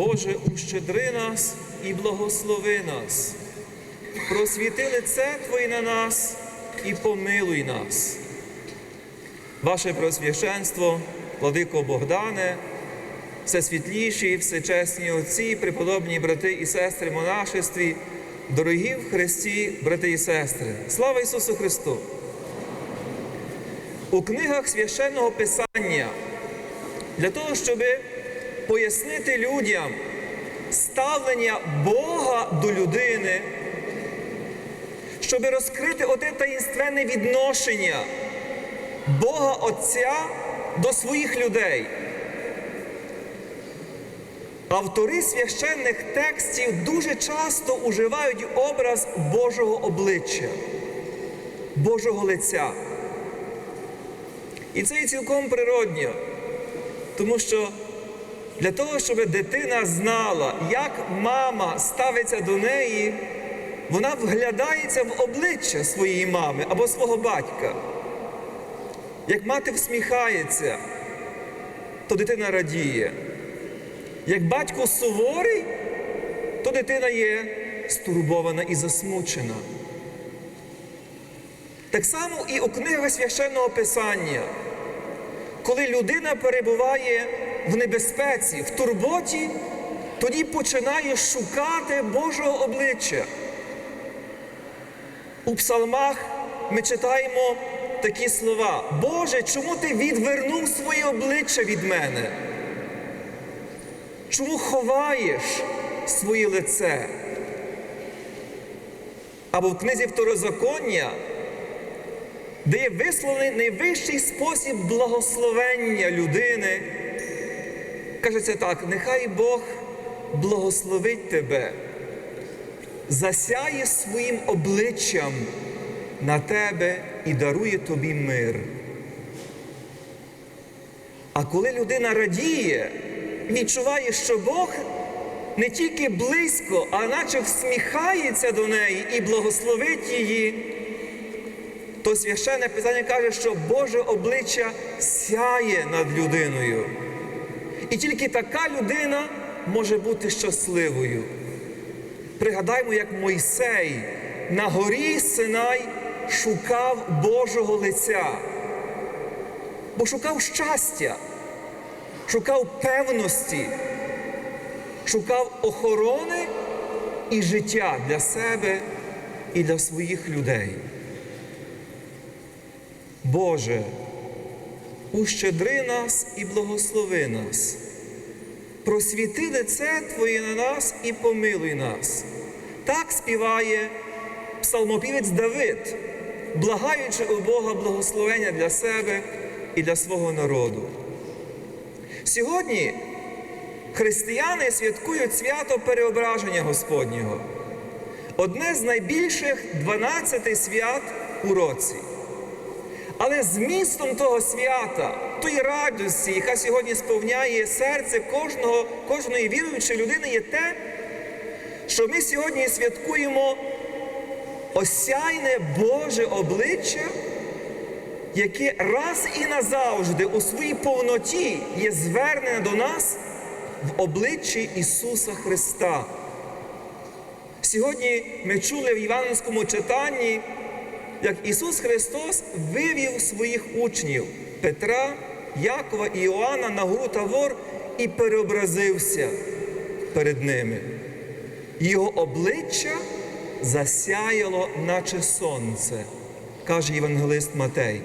Боже, ущедри нас і благослови нас, просвіти лице Твоє на нас і помилуй нас. Ваше Просвященство, Владико Богдане, всесвітліші, всечесні отці, преподобні брати і сестри монашестві, дорогі в Христі, брати і сестри, слава Ісусу Христу! У книгах священного Писання для того, щоб пояснити людям ставлення Бога до людини, щоб розкрити оте таїнственне відношення Бога Отця до своїх людей. Автори священних текстів дуже часто уживають образ Божого обличчя, Божого лиця. І це і цілком природньо, тому що для того, щоб дитина знала, як мама ставиться до неї, вона вглядається в обличчя своєї мами або свого батька. Як мати всміхається, то дитина радіє. Як батько суворий, то дитина є стурбована і засмучена. Так само і у книгах священного Писання, коли людина перебуває в небезпеці, в турботі, тоді починає шукати Божого обличчя. У псалмах ми читаємо такі слова: Боже, чому ти відвернув своє обличчя від мене? Чому ховаєш своє лице? Або в книзі Второзаконня, де є висловлений найвищий спосіб благословення людини, кажеться так: нехай Бог благословить тебе, засяє своїм обличчям на тебе і дарує тобі мир. А коли людина радіє, відчуває, що Бог не тільки близько, а наче всміхається до неї і благословить її, то священне Писання каже, що Боже обличчя сяє над людиною. І тільки така людина може бути щасливою. Пригадаймо, як Мойсей на горі Синай шукав Божого лиця, бо шукав щастя, шукав певності, шукав охорони і життя для себе і для своїх людей. Боже, ущедри нас і благослови нас, просвіти лице Твоє на нас і помилуй нас. Так співає псалмопівець Давид, благаючи у Бога благословення для себе і для свого народу. Сьогодні християни святкують свято Переображення Господнього, одне з найбільших 12 свят у році. Але змістом того свята, тої радості, яка сьогодні сповняє серце кожного, кожної віруючої людини, є те, що ми сьогодні святкуємо осяйне Боже обличчя, яке раз і назавжди у своїй повноті є звернене до нас в обличчі Ісуса Христа. Сьогодні ми чули в Івангельському читанні, як Ісус Христос вивів своїх учнів Петра, Якова і Іоанна на гору Тавор і переобразився перед ними. Його обличчя засяяло, наче сонце, каже Євангелист Матей.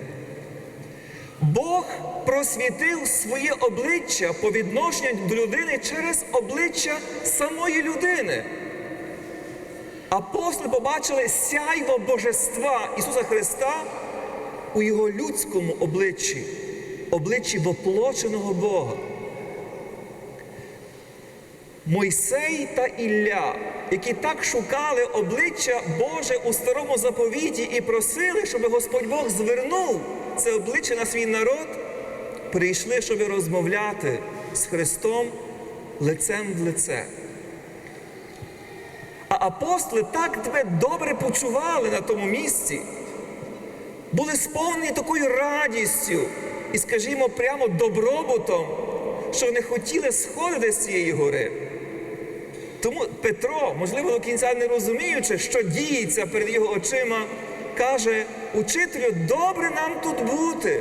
Бог просвітив своє обличчя по відношенню до людини через обличчя самої людини. Апостоли побачили сяйво Божества Ісуса Христа у Його людському обличчі, обличчі воплоченого Бога. Мойсей та Ілля, які так шукали обличчя Боже у старому заповіті і просили, щоб Господь Бог звернув це обличчя на свій народ, прийшли, щоб розмовляти з Христом лицем в лице. А апостоли так тебе добре почували на тому місці, були сповнені такою радістю і, скажімо, прямо добробутом, що не хотіли сходити з цієї гори. Тому Петро, можливо, до кінця не розуміючи, що діється перед його очима, каже: Учителю, добре нам тут бути.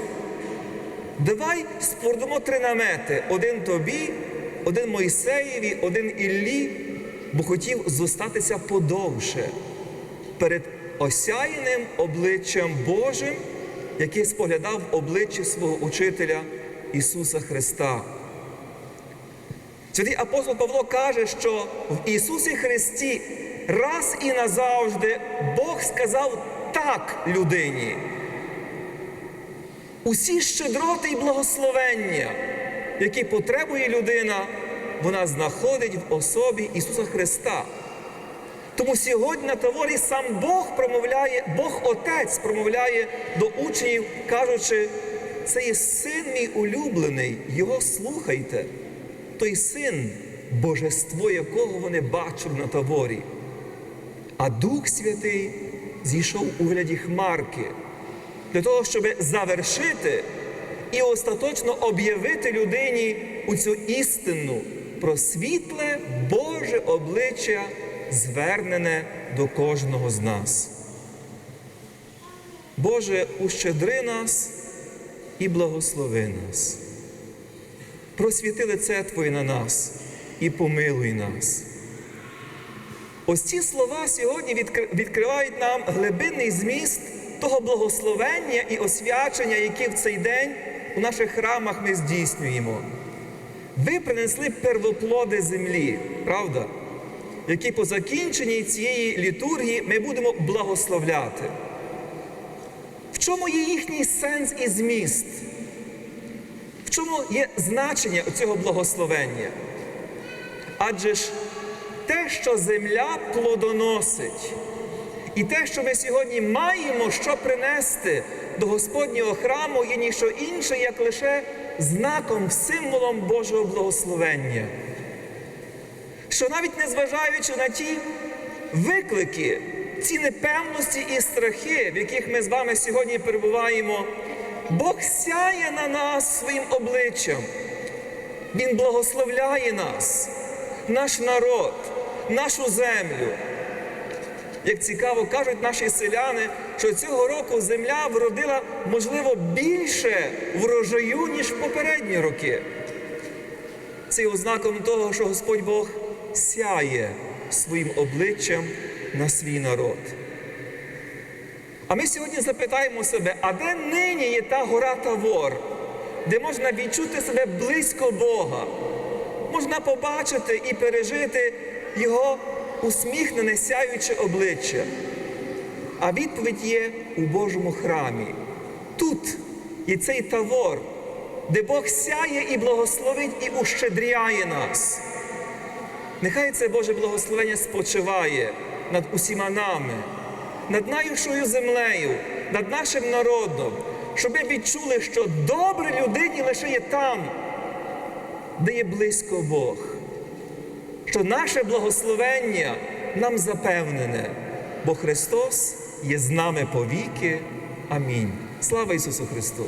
Давай спорудимо три намети: один тобі, один Мойсеєві, один Іллі, бо хотів зостатися подовше перед осяяним обличчям Божим, який споглядав в обличчі свого учителя Ісуса Христа. Святий апостол Павло каже, що в Ісусі Христі раз і назавжди Бог сказав так людині. Усі щедроти і благословення, які потребує людина, вона знаходить в особі Ісуса Христа. Тому сьогодні на таворі сам Бог промовляє, Бог Отець промовляє до учнів, кажучи, це є син мій улюблений, його слухайте. Той син, божество якого вони бачили на таворі. А Дух Святий зійшов у вигляді хмарки для того, щоб завершити і остаточно об'явити людині у цю істину про світле Боже обличчя, звернене до кожного з нас. Боже, ущедри нас і благослови нас. Просвіти лице Твоє на нас і помилуй нас. Ось ці слова сьогодні відкривають нам глибинний зміст того благословення і освячення, які в цей день у наших храмах ми здійснюємо. Ви принесли первоплоди землі, правда? Які по закінченні цієї літургії ми будемо благословляти. В чому є їхній сенс і зміст? В чому є значення цього благословення? Адже ж те, що земля плодоносить, і те, що ми сьогодні маємо що принести до Господнього храму, є ніщо інше, як лише знаком, символом Божого благословення. Що навіть незважаючи на ті виклики, ці непевності і страхи, в яких ми з вами сьогодні перебуваємо, Бог сяє на нас своїм обличчям. Він благословляє нас, наш народ, нашу землю. Як цікаво кажуть наші селяни, що цього року земля вродила, можливо, більше врожаю, ніж в попередні роки. Це є ознаком того, що Господь Бог сяє своїм обличчям на свій народ. А ми сьогодні запитаємо себе, а де нині є та гора Тавор, де можна відчути себе близько Бога, можна побачити і пережити Його усміхнене сяюче обличчя. А відповідь є у Божому храмі. Тут є цей тавор, де Бог сяє і благословить, і ущедряє нас. Нехай це Боже благословення спочиває над усіма нами, над нашою землею, над нашим народом, щоб ми відчули, що добре людині лише є там, де є близько Бог. Що наше благословення нам запевнене, бо Христос є з нами повіки. Амінь. Слава Ісусу Христу!